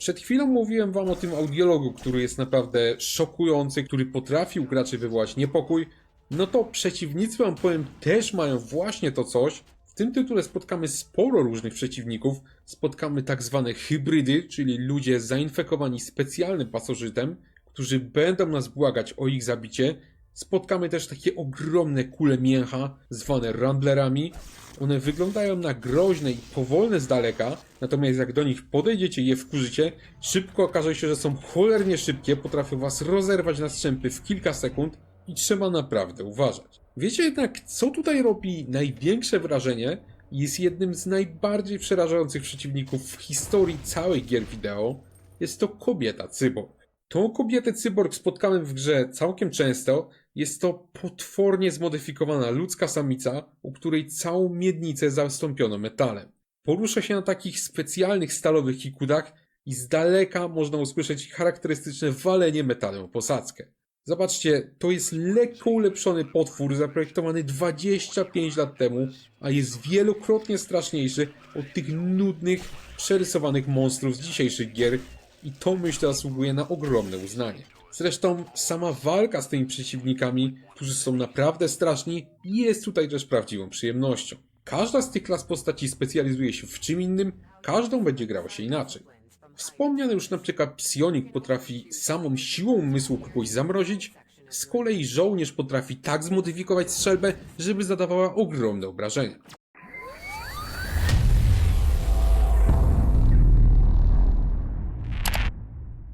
Przed chwilą mówiłem wam o tym audiologu, który jest naprawdę szokujący, który potrafi u graczy wywołać niepokój. No to przeciwnicy, wam powiem, też mają właśnie to coś. W tym tytule spotkamy sporo różnych przeciwników. Spotkamy tak zwane hybrydy, czyli ludzie zainfekowani specjalnym pasożytem, którzy będą nas błagać o ich zabicie. Spotkamy też takie ogromne kule mięcha, zwane ramblerami. One wyglądają na groźne i powolne z daleka, natomiast jak do nich podejdziecie i je wkurzycie, szybko okaże się, że są cholernie szybkie, potrafią was rozerwać na strzępy w kilka sekund i trzeba naprawdę uważać. Wiecie jednak, co tutaj robi największe wrażenie? Jest jednym z najbardziej przerażających przeciwników w historii całej gier wideo. Jest to kobieta cyborg. Tą kobietę cyborg spotkamy w grze całkiem często. Jest to potwornie zmodyfikowana ludzka samica, u której całą miednicę zastąpiono metalem. Porusza się na takich specjalnych stalowych kikudach i z daleka można usłyszeć charakterystyczne walenie metalem o posadzkę. Zobaczcie, to jest lekko ulepszony potwór zaprojektowany 25 lat temu, a jest wielokrotnie straszniejszy od tych nudnych, przerysowanych monstrów z dzisiejszych gier i to myślę zasługuje na ogromne uznanie. Zresztą sama walka z tymi przeciwnikami, którzy są naprawdę straszni, jest tutaj też prawdziwą przyjemnością. Każda z tych klas postaci specjalizuje się w czym innym, każdą będzie grała się inaczej. Wspomniany już na przykład psionik potrafi samą siłą umysłu kogoś zamrozić, z kolei żołnierz potrafi tak zmodyfikować strzelbę, żeby zadawała ogromne obrażenia.